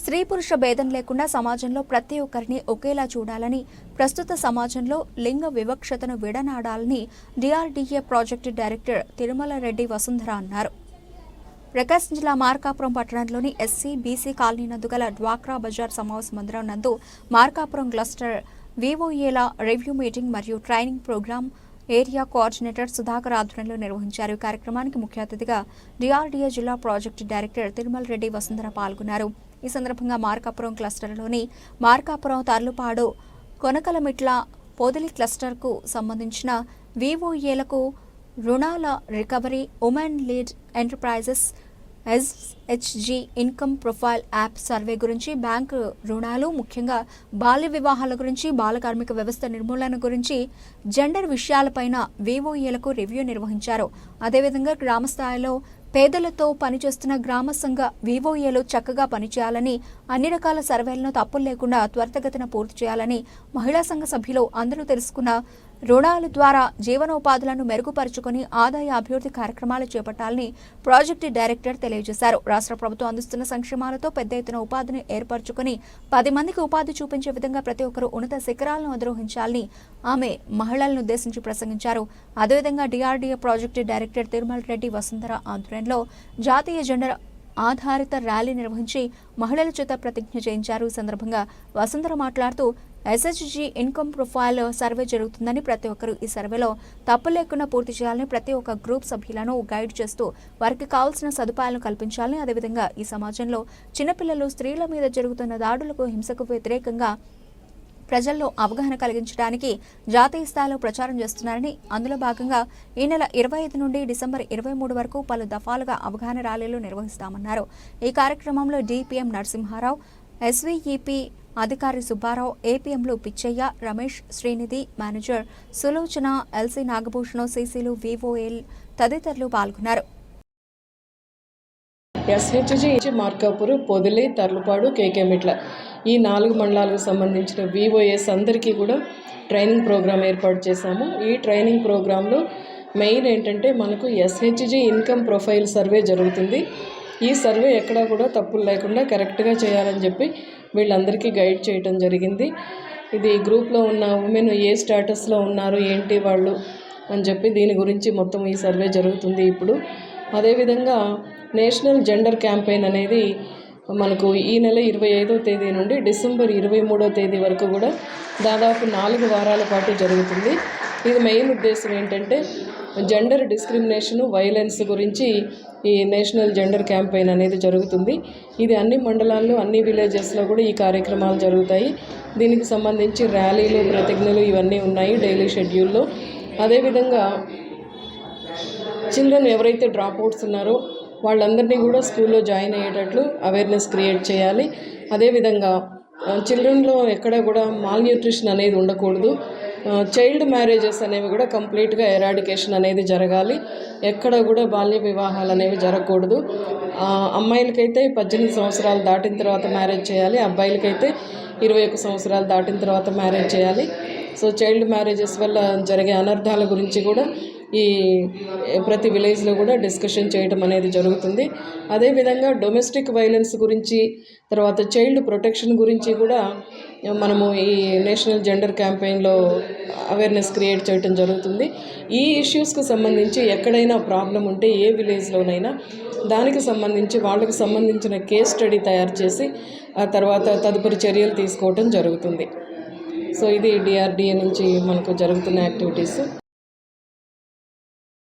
స్త్రీ పురుష భేదం లేకుండా సమాజంలో ప్రతి ఒక్కరిని ఒకేలా చూడాలని ప్రస్తుత సమాజంలో లింగ వివక్షతను విడనాడాలని DRDA project director Tirumala Reddy Vasundhara అన్నారు. ప్రకాశం జిల్లా మార్కాపురం పట్టణంలోని ఎస్సీ బీసీ కాలనీ నందు గల డ్వాక్రా బజార్ సమావేశ మందిరం నందు మార్కాపురం క్లస్టర్ వివోఏల రివ్యూ మీటింగ్ మరియు training programme area coordinator Sudhakar ఆధ్వర్యంలో నిర్వహించారు. కార్యక్రమానికి ముఖ్య అతిథిగా డిఆర్డీఏ జిల్లా ప్రాజెక్టు డైరెక్టర్ తిరుమల రెడ్డి వసుంధర పాల్గొన్నారు. ఈ సందర్భంగా మార్కాపురం క్లస్టర్లోని మార్కాపురం తర్లుపాడు కొనకలమిట్ల పొదిలి క్లస్టర్కు సంబంధించిన వివోఏలకు రుణాల recovery women lead enterprises SHG income profile app survey గురించి బ్యాంకు రుణాలు ముఖ్యంగా బాల్య వివాహాల గురించి బాల కార్మిక వ్యవస్థ నిర్మూలన గురించి జెండర్ విషయాలపైన వివోఏలకు రివ్యూ నిర్వహించారు. అదేవిధంగా గ్రామ స్థాయిలో పేదలతో పనిచేస్తున్న గ్రామ సంఘ వివోఏలు చక్కగా పనిచేయాలని అన్ని రకాల సర్వేలను తప్పులు లేకుండా త్వరితగతిన పూర్తి చేయాలని మహిళా సంఘ సభ్యులు అందరూ తెలుసుకున్న రుణాల ద్వారా జీవనోపాధులను మెరుగుపరుచుకొని ఆదాయ అభివృద్ధి కార్యక్రమాలు చేపట్టాలని ప్రాజెక్టు డైరెక్టర్ తెలియజేశారు. రాష్ట్ర ప్రభుత్వం అందిస్తున్న సంక్షేమాలతో పెద్ద ఎత్తున ఉపాధిని ఏర్పరచుకొని పది మందికి ఉపాధి చూపించే విధంగా ప్రతి ఒక్కరూ ఉన్నత శిఖరాలను అధిరోహించాలని ఆమె మహిళలను ఉద్దేశించి ప్రసంగించారు. అదేవిధంగా DRDA project director Tirumala Reddy Vasundhara ఆధ్వర్యంలో జాతీయ జెండర్ ఆధారిత ర్యాలీ నిర్వహించి మహిళల చేత ప్రతిజ్ఞ చేయించారు. సందర్భంగా వసుంధర మాట్లాడుతూ ఎస్హెచ్జి ఇన్కమ్ ప్రొఫైల్ సర్వే జరుగుతుందని ప్రతి ఒక్కరూ ఈ సర్వేలో తప్పు లేకుండా పూర్తి చేయాలని ప్రతి ఒక్క గ్రూప్ సభ్యులను గైడ్ చేస్తూ వారికి కావాల్సిన సదుపాయాలను కల్పించాలని అదేవిధంగా ఈ సమాజంలో చిన్నపిల్లలు స్త్రీల మీద జరుగుతున్న దాడులకు హింసకు వ్యతిరేకంగా ప్రజల్లో అవగాహన కలిగించడానికి జాతీయ స్థాయిలో ప్రచారం చేస్తున్నారని అందులో భాగంగా ఈ నెల ఇరవై ఐదు నుండి డిసెంబర్ ఇరవై మూడు వరకు పలు దఫాలుగా అవగాహన ర్యాలీలు నిర్వహిస్తామన్నారు. ఈ కార్యక్రమంలో డిపిఎం నరసింహారావు ఎస్వీఈపీ అధికారి సుబ్బారావు ఏపీఎంలు పిచ్చయ్య రమేష్ శ్రీనిధి మేనేజర్ సులోచన ఎల్సీ నాగభూషణ్ సీసీలు వివోఎల్ తదితరులు పాల్గొన్నారు. ఎస్హెచ్జి మార్కాపురు పొదిలి తర్లుపాడు కేకేమిట్ల ఈ నాలుగు మండలాలకు సంబంధించిన వివోఎస్ అందరికీ కూడా ట్రైనింగ్ ప్రోగ్రాం ఏర్పాటు చేశాము. ఈ ట్రైనింగ్ ప్రోగ్రాంలో మెయిన్ ఏంటంటే మనకు ఎస్హెచ్జి ఇన్కమ్ ప్రొఫైల్ సర్వే జరుగుతుంది. ఈ సర్వే ఎక్కడా కూడా తప్పులు లేకుండా కరెక్ట్గా చేయాలని చెప్పి వీళ్ళందరికీ గైడ్ చేయటం జరిగింది. ఇది గ్రూప్లో ఉన్న ఉమెన్ ఏ స్టేటస్లో ఉన్నారు ఏంటి వాళ్ళు అని చెప్పి దీని గురించి మొత్తం ఈ సర్వే జరుగుతుంది ఇప్పుడు. అదేవిధంగా నేషనల్ జెండర్ క్యాంపెయిన్ అనేది మనకు ఈ నెల ఇరవై ఐదో తేదీ నుండి డిసెంబర్ ఇరవై మూడో తేదీ వరకు కూడా దాదాపు నాలుగు వారాల పాటు జరుగుతుంది. ఇది మెయిన్ ఉద్దేశం ఏంటంటే జెండర్ డిస్క్రిమినేషను వైలెన్స్ గురించి ఈ నేషనల్ జెండర్ క్యాంపెయిన్ అనేది జరుగుతుంది. ఇది అన్ని మండలాల్లో అన్ని విలేజెస్లో కూడా ఈ కార్యక్రమాలు జరుగుతాయి. దీనికి సంబంధించి ర్యాలీలు ప్రతిజ్ఞలు ఇవన్నీ ఉన్నాయి డైలీ షెడ్యూల్లో. అదేవిధంగా చిల్డ్రన్ ఎవరైతే డ్రాప్ అవుట్స్ ఉన్నారో వాళ్ళందరినీ కూడా స్కూల్లో జాయిన్ అయ్యేటట్లు అవేర్నెస్ క్రియేట్ చేయాలి. అదేవిధంగా చిల్డ్రన్లో ఎక్కడ కూడా మాల్ న్యూట్రిషన్ అనేది ఉండకూడదు. చైల్డ్ మ్యారేజెస్ అనేవి కూడా కంప్లీట్గా ఎరాడికేషన్ అనేది జరగాలి. ఎక్కడ కూడా బాల్య వివాహాలు అనేవి జరగకూడదు. అమ్మాయిలకైతే పద్దెనిమిది సంవత్సరాలు దాటిన తర్వాత మ్యారేజ్ చేయాలి. అబ్బాయిలకైతే ఇరవై ఒక సంవత్సరాలు దాటిన తర్వాత మ్యారేజ్ చేయాలి. సో చైల్డ్ మ్యారేజెస్ వల్ల జరిగే అనర్థాల గురించి కూడా ఈ ప్రతి విలేజ్లో కూడా డిస్కషన్ చేయడం అనేది జరుగుతుంది. అదేవిధంగా డొమెస్టిక్ వైలెన్స్ గురించి తర్వాత చైల్డ్ ప్రొటెక్షన్ గురించి కూడా మనము ఈ నేషనల్ జెండర్ క్యాంపెయిన్లో అవేర్నెస్ క్రియేట్ చేయడం జరుగుతుంది. ఈ ఇష్యూస్కి సంబంధించి ఎక్కడైనా ప్రాబ్లం ఉంటే ఏ విలేజ్లోనైనా దానికి సంబంధించి వాళ్ళకి సంబంధించిన కేస్ స్టడీ తయారు చేసి ఆ తర్వాత తదుపరి చర్యలు తీసుకోవటం జరుగుతుంది. సో ఇది డిఆర్డిఏ నుంచి మనకు జరుగుతున్న యాక్టివిటీస్.